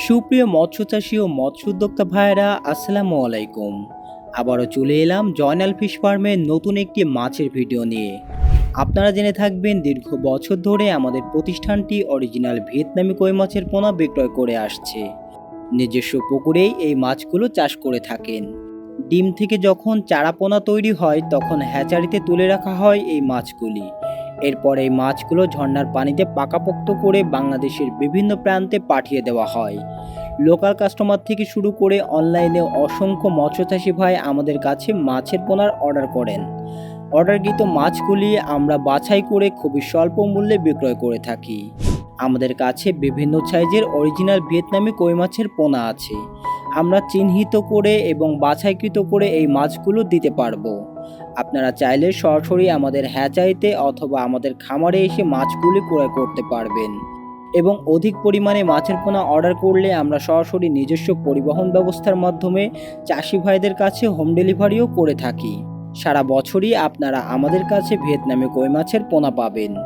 সুপ্রিয় মৎস্য চাষী ও মৎস্য উদ্যোক্তা ভাইয়েরা, আসসালামু আলাইকুম। আবারও চলে এলাম জয়নাল ফিশ ফার্মের নতুন একটি মাছের ভিডিও নিয়ে। আপনারা জেনে থাকবেন, দীর্ঘ বছর ধরে আমাদের প্রতিষ্ঠানটি অরিজিনাল ভিয়েতনামি কই মাছের পোনা বিক্রয় করে আসছে। নিজস্ব পুকুরেই এই মাছগুলো চাষ করে থাকেন। ডিম থেকে যখন চারা পোনা তৈরি হয়, তখন হ্যাচারিতে তুলে রাখা হয় এই মাছগুলি। এরপর এই মাছগুলো ঝর্নার পানিতে পাকাপোক্ত করে বাংলাদেশের বিভিন্ন প্রান্তে পাঠিয়ে দেওয়া হয়। লোকাল কাস্টমার থেকে শুরু করে অনলাইনে অসংখ্য মৎস্যচাষী ভাই আমাদের কাছে মাছের পোনার অর্ডার করেন। অর্ডারকৃত মাছগুলি আমরা বাছাই করে খুবই স্বল্প মূল্যে বিক্রয় করে থাকি। আমাদের কাছে বিভিন্ন সাইজের অরিজিনাল ভিয়েতনামি কই মাছের পোনা আছে। আমরা চিহ্নিত করে এবং বাছাইকৃত করে এই মাছগুলো দিতে পারব। আপনারা চাইলে সরাসরি আমাদের হ্যাচাইতে অথবা আমাদের খামারে এসে মাছগুলি ক্রয় করতে পারবেন। এবং অধিক পরিমাণে মাছের পোনা অর্ডার করলে আমরা সরাসরি নিজস্ব পরিবহন ব্যবস্থার মাধ্যমে চাষি ভাইদের কাছে হোম ডেলিভারিও করে থাকি। সারা বছরই আপনারা আমাদের কাছে ভিয়েতনামে কই মাছের পোনা পাবেন।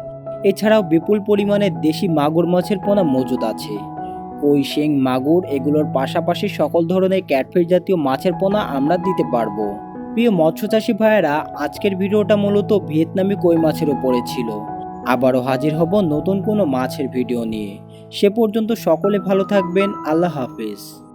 এছাড়াও বিপুল পরিমাণে দেশি মাগুর মাছের পোনা মজুদ আছে। কই, শিং, মাগুর এগুলোর পাশাপাশি সকল ধরনের ক্যাটফিশ জাতীয় মাছের পোনা আমরা দিতে পারব। প্রিয় মৎস্যচাষী ভাইয়েরা, আজকের ভিডিওটা মূলত ভিয়েতনামি কই মাছের উপরে ছিল। আবারও হাজির হব নতুন কোনো মাছের ভিডিও নিয়ে। সে পর্যন্ত সকলে ভালো থাকবেন, আল্লাহ হাফিজ।